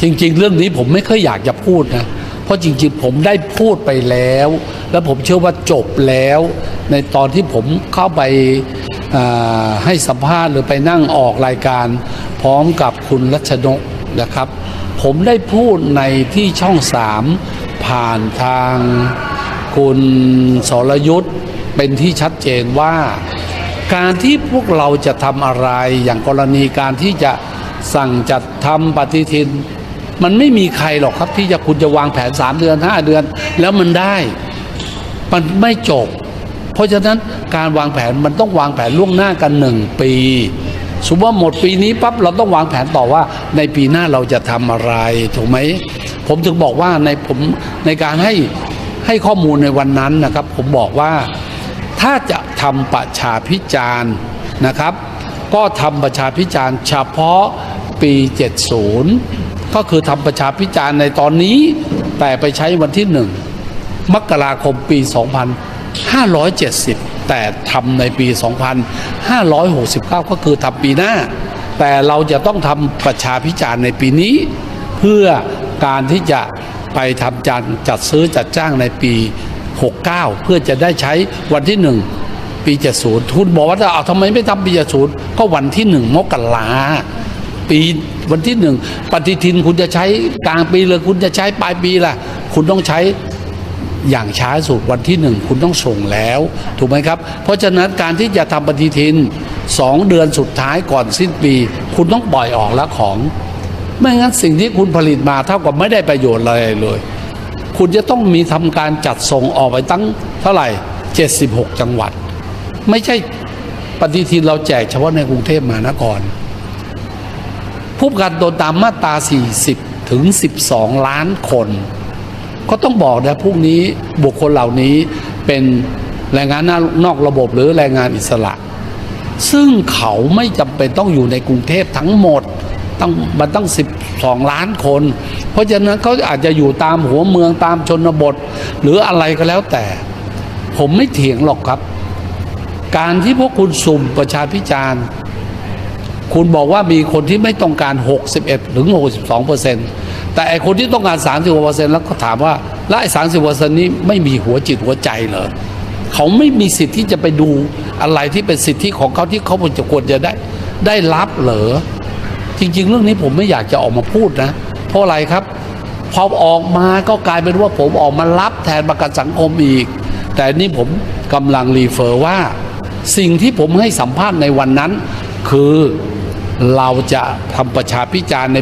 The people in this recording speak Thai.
จริง ๆ เรื่องนี้ผมไม่ค่อยอยากจะพูดนะเพราะจริง ๆ ผมได้พูดไปแล้ว แล้วผมเชื่อว่าจบแล้ว ในตอนที่ผมเข้าไปาให้สัมภาษณ์หรือไปนั่งออกรายการพร้อมกับคุณรัชนกนะครับ ผมได้พูดในที่ช่องสามผ่านทางคุณสรยุทธ์เป็นที่ชัดเจนว่า การที่พวกเราจะทำอะไรอย่างกรณีการที่จะ สั่งจัดทำปฏิทิน มันไม่มีใครหรอกครับที่จะคุณจะวางแผน3เดือน5เดือน แล้วมันได้ มันไม่จบ เพราะฉะนั้นการวางแผนมันต้องวางแผนล่วงหน้ากันหนึ่งปีสมมติว่าหมดปีนี้ปั๊บเราต้องวางแผนต่อว่าในปีหน้าเราจะทำอะไรถูกไหมผมถึงบอกว่าในผมในการให้ให้ข้อมูลในวันนั้นนะครับ ผมบอกว่าถ้าจะทำประชาพิจารณ์นะครับ ก็ทำประชาพิจารณ์เฉพาะ ปี 70 ก็คือทำประชาพิจารณ์ในตอนนี้ แต่ไปใช้วันที่หนึ่งมกราคมปี 2570 แต่ทำในปี 2569 ก็คือทำปีหน้า แต่เราจะต้องทำประชาพิจารณ์ในปีนี้ เพื่อการที่จะไปทำการจัดซื้อจัดจ้างในปี 69 เพื่อจะได้ใช้วันที่1ปี 70 ทุนบอกว่าจะเอาทำไมไม่ทำปี 70 ก็วันที่1มกรา ปีวันที่1ปฏิทินคุณจะใช้กลางปีเลยคุณจะใช้ปลายปีล่ะ คุณต้องใช้อย่างช้าสุดวันที่หนึ่งคุณต้องส่งแล้ว ถูกไหมครับ เพราะฉะนั้นการที่จะทำปฏิทินสองเดือนสุดท้ายก่อนสิ้นปี คุณต้องปล่อยออกแล้วของ ไม่งั้นสิ่งที่คุณผลิตมาเท่ากับไม่ได้ประโยชน์อะไรเลย คุณจะต้องมีทำการจัดส่งออกไปตั้งเท่าไหร่ 76 จังหวัด ไม่ใช่ปฏิทินเราแจกเฉพาะในกรุงเทพมหานคร ผู้ประกันตนตามมาตรา 40 ถึง 12 ล้านคน ก็ต้องบอกนะพวกนี้บุคคลเหล่านี้เป็นแรงงานนอกระบบหรือแรงงานอิสระ ซึ่งเขาไม่จำเป็นต้องอยู่ในกรุงเทพทั้งหมดต้องมันตั้ง 12 ล้านคน เพราะฉะนั้นเขาอาจจะอยู่ตามหัวเมืองตามชนบท หรืออะไรก็แล้วแต่ ผมไม่เถียงหรอกครับ การที่พวกคุณสุ่มประชาพิจารณ์ คุณบอกว่ามีคนที่ไม่ต้องการ 61 ถึง 62เปอร์เซ็นต์แต่ไอคนที่ต้องการ 30เปอร์เซ็นต์แล้วก็ถามว่าแล้วไอ้30เปอร์เซ็นต์นี้ไม่มีหัวจิตหัวใจเหรอเขาไม่มีสิทธิ์ที่จะไปดูอะไรที่เป็นสิทธิของเขาที่เขาจะควรจะได้ได้รับเหรอจริง ๆ เรื่องนี้ผมไม่อยากจะออกมาพูดนะ เพราะอะไรครับพอออกมาก็กลายเป็นว่าผมออกมารับแทนประกันสังคมอีก แต่นี่ผมกำลังรีเฟอร์ว่า สิ่งที่ผมให้สัมภาษณ์ในวันนั้น คือเราจะทำประชาพิจารณ์ใน